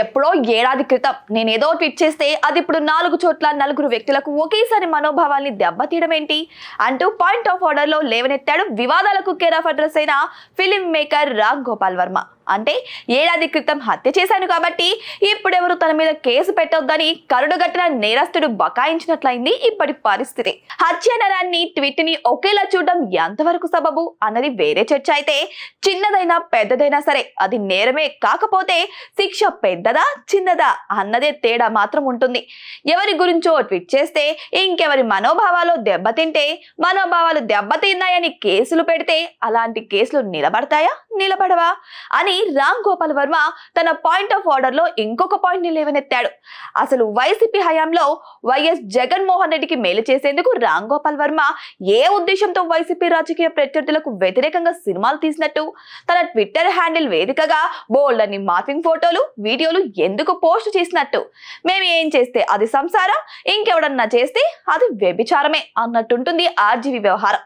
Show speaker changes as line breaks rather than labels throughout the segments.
ఎప్పుడో ఏడాది క్రితం నేను ఏదో ట్వీట్ చేస్తే అది ఇప్పుడు నాలుగు చోట్ల నలుగురు వ్యక్తులకు ఒకేసారి మనోభావాల్ని దెబ్బతీయడం ఏంటి అంటూ పాయింట్ ఆఫ్ ఆర్డర్లో లేవనెత్తాడు వివాదాలకు కేర్ ఆఫ్ అడ్రస్ అయిన ఫిలిం మేకర్ రామ్ గోపాల్ వర్మ. అంటే ఏడాది క్రితం హత్య చేశాను కాబట్టి ఇప్పుడెవరు తన మీద కేసు పెట్టొద్దని కరుడుగట్టిన నేరస్తుడు బకాయించినట్లయింది ఇప్పటి పరిస్థితి. హత్య నరాన్ని ట్వీట్ని ఒకేలా చూడడం ఎంతవరకు సబబు అన్నది వేరే చర్చ అయితే చిన్నదైనా పెద్దదైనా సరే అది నేరమే కాకపోతే శిక్ష పెద్దదా చిన్నదా అన్నదే తేడా మాత్రం ఉంటుంది. ఎవరి గురించో ట్వీట్ చేస్తే ఇంకెవరి మనోభావాలు దెబ్బతింటే మనోభావాలు దెబ్బతిన్నాయని కేసులు పెడితే అలాంటి కేసులు నిలబడతాయా? నిలబడవా? అని రామ్ గోపాల్ వర్మ తన పాయింట్ ఆఫ్ ఆర్డర్లో ఇంకొక పాయింట్ని లేవనెత్తాడు. అసలు వైసీపీ హయాంలో వైఎస్ జగన్మోహన్ రెడ్డికి మేలు చేసేందుకు రామ్ గోపాల్ వర్మ ఏ ఉద్దేశంతో వైసీపీ రాజకీయ ప్రత్యర్థులకు వ్యతిరేకంగా సినిమాలు తీసినట్టు? తన ట్విట్టర్ హ్యాండిల్ వేదికగా బోల్డ్ అని మార్ఫింగ్ ఫోటోలు వీడియోలు ఎందుకు పోస్ట్ చేసినట్టు? మేము ఏం చేస్తే అది సంసారం? ఇంకెవడన్నా చేస్తే అది వ్యభిచారమే అన్నట్టుంటుంది ఆర్జీవీ వ్యవహారం.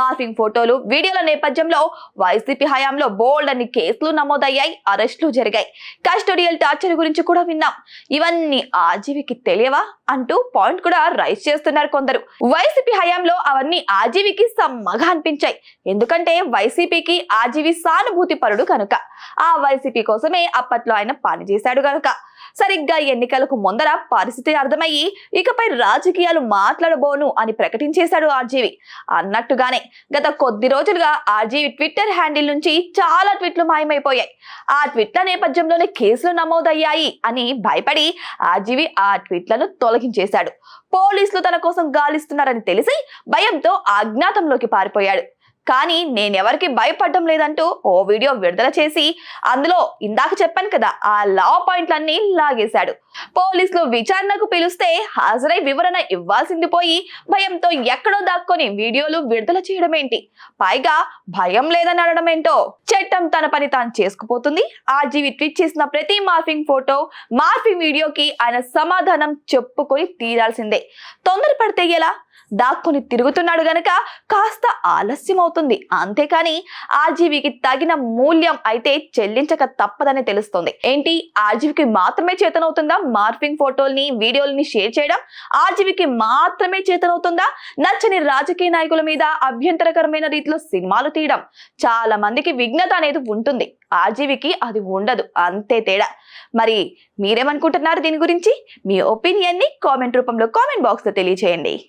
మార్ఫింగ్ ఫోటోలు వీడియోల నేపథ్యంలో వైసీపీ హయాంలో బోల్డ్ అని కేసులు నమోదయ్యాయి అరెస్టులు జరిగాయి. కస్టోడియల్ టార్చర్ గురించి కూడా విన్నాం. ఇవన్నీ ఆజీవికి తెలియవా? అంటూ పాయింట్ కూడా రైజ్ చేస్తున్నారు కొందరు. వైసీపీ హయాంలో అవన్నీ ఆజీవికి సమ్మగా అనిపించాయి. ఎందుకంటే వైసీపీకి ఆజీవి సానుభూతి పరుడు కనుక. ఆ వైసీపీ కోసమే అప్పట్లో ఆయన పనిచేశాడు కనుక సరిగ్గా ఎన్నికలకు ముందర పరిస్థితి అర్థమయ్యి ఇకపై రాజకీయాలు మాట్లాడబోను అని ప్రకటించేశాడు ఆర్జీవి. అన్నట్టుగానే గత కొద్ది రోజులుగా ఆర్జీవి ట్విట్టర్ హ్యాండిల్ నుంచి చాలా ట్వీట్లు మాయమైపోయాయి. ఆ ట్వీట్ల నేపథ్యంలోనే కేసులు నమోదయ్యాయి అని భయపడి ఆర్జీవి ఆ ట్వీట్లను తొలగించేశాడు. పోలీసులు తన కోసం గాలిస్తున్నారని తెలిసి భయంతో అజ్ఞాతంలోకి పారిపోయాడు. కానీ నేనెవరికి భయపడడం లేదంటూ ఓ వీడియో విడుదల చేసి అందులో ఇందాక చెప్పాను కదా ఆ లా పాయింట్లన్నీ లాగేశాడు. పోలీసులు విచారణకు పిలిస్తే హాజరై వివరణ ఇవ్వాల్సింది పోయి భయంతో ఎక్కడో దాక్కొని వీడియోలు విడుదల చేయడం ఏంటి? పైగా భయం లేదని అనడం ఏంటో? చట్టం తన పని తాను చేసుకుపోతుంది. ఆర్జీవి ట్వీట్ చేసిన ప్రతి మార్ఫింగ్ ఫోటో మార్ఫింగ్ వీడియోకి ఆయన సమాధానం చెప్పుకొని తీరాల్సిందే. తొందరపడితే ఎలా? దాక్కుని తిరుగుతున్నాడు గనక కాస్త ఆలస్యం అవుతుంది అంతేకాని ఆర్జీవికి తగిన మూల్యం అయితే చెల్లించక తప్పదని తెలుస్తుంది. ఏంటి? ఆర్జీవికి మాత్రమే చేతనవుతుందా? మార్పింగ్ ఫోటోల్ని వీడియోల్ని షేర్ చేయడం? ఆర్జీవికి మాత్రమే చేతనవుతుందా? నచ్చని రాజకీయ నాయకుల మీద అభ్యంతరకరమైన రీతిలో సినిమాలు తీయడం. చాలా మందికి విఘ్నత అనేది ఉంటుంది. ఆర్జీవికి అది ఉండదు. అంతే తేడా. మరి మీరేమనుకుంటున్నారు దీని గురించి? మీ ఒపీనియన్ని కామెంట్ రూపంలో కామెంట్ బాక్స్లో తెలియచేయండి.